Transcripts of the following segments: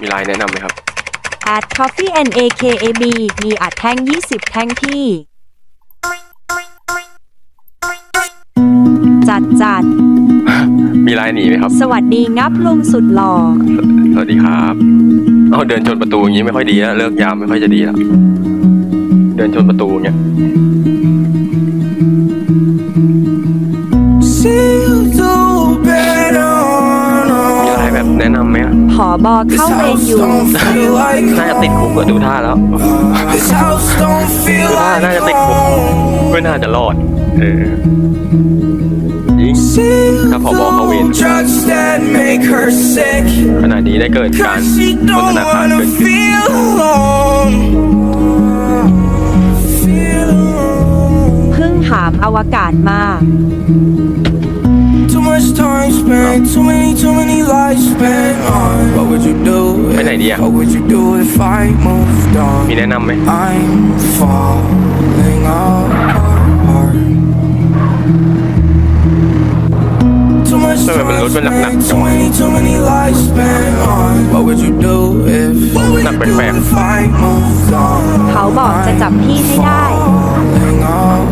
มีไลน์แนะนำไหมครับ at coffee n a k a b มีอัดแท่ง 20 แท่งที่ จัดจัด มีไลน์หนีไหมครับ สวัสดีงับลุงสุดหล่อ สวัสดีครับเอาเดินชนประตูอย่างนี้ไม่ค่อยดีแล้วเลิกยามไม่ค่อยจะดีแล้วเดินชนประตูอย่างเงี้ย อะผอบอเข้าเวรอยู่ น่าจะติดคุกอะดูท่าแล้วดูท่าน่าจะติดคุกไม่น่าจะรอด เออจริงถ้าผบเข้าเวรขณะนี้ได้เกิดการบนธนาคารเกิดขึ้นเพิ่งหามอวกาศมา Too much time spent, too many, too many lives spent on. What would you do? if- ไปไหนดีอะ What would you do if I moved on? มีแนะนำไหม I'm falling apart. Too much ทำไมมัน time รถมันหนัก spent, ๆจัง too วะ many, too many lives spent on. What would you do if? What would หนัก you do แปลก if I moved on? เขาบอกจะจับพี่ให้ได้ Falling apart.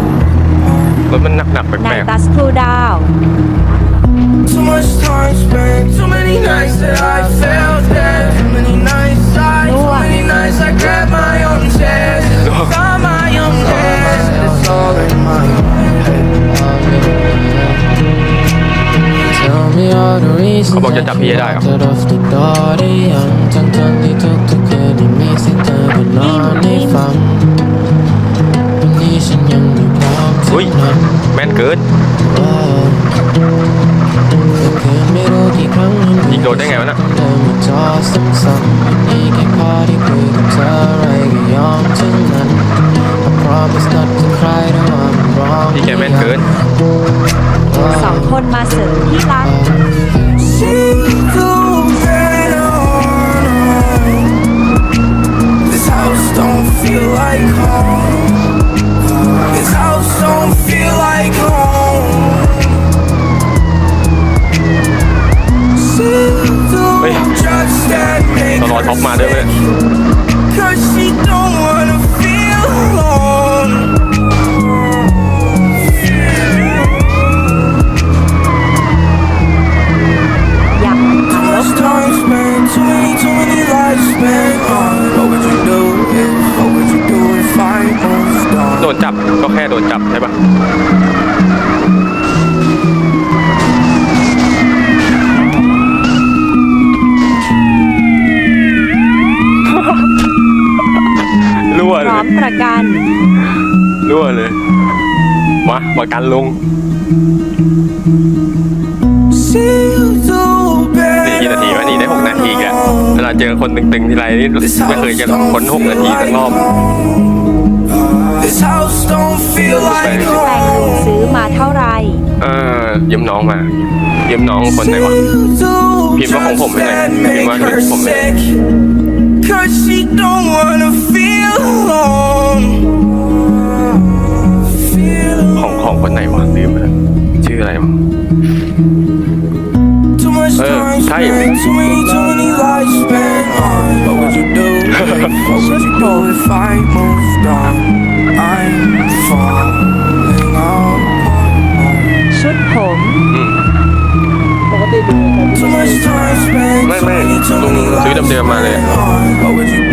รถมันหนักๆแปในลกตัสครูดาว Too much time spent, too many nights that I felt dead. Too many nights I, too many nights I grabbed my own chest. Found my own chest. It's all in my head. Tell me all the reasons เขาบอกจะจับพี่ให้ได้เหรอ Out of the door ได้ยังทั้งทั้งๆที่ทุกๆคืนที่มีสิ่งเธอไปนอนให้ฟังวันนี้ฉันยังไม่พร้อมๆอุ้ยทั้งนั้นแม่นเกิน ก็คือไม่รู้กี่ครั้งมันยิงโดนได้ไงวะน่ะเดินมาจอซ้ำๆวันนี้แค่ขอได้คุยกับเธออะไรก็ยอมทั้งนั้น I promise not to cry แต่ว่ามันร้องพี่แกแม่นเกินสองคนมาเสริมที่รัก โดนจับใช่ปะรั่วพเลร้อยมประกันรั่วเลย มาประกันลุง See you do สี่กี่นาทีวะนี่ได้หกนาทีอีกแล้วเวลาเจอคนตึงๆทีไรนี่ไม่เคยจะพ้นหกนาทีสักรอบ แต่ง home. ซื้อมาเท่าไหร่ เออยืมน้องมายืมน้องคนไหนวะพิมพ์ว่าของผมไม่ได้พิมพ์ว่าของผมไม่ได้ Cause she don't wanna feel alone. Feel ของของคนไหนวะลืมไปแล้วชื่ออะไรวะ Too much Uh, time Thai. what would you do if I moved on? I'm falling apart. ชุดผม Too much time spent, ไม่ too ไม่ many, too ลุง many ซื้อ lives เดิมๆมาเลย spent on. What would you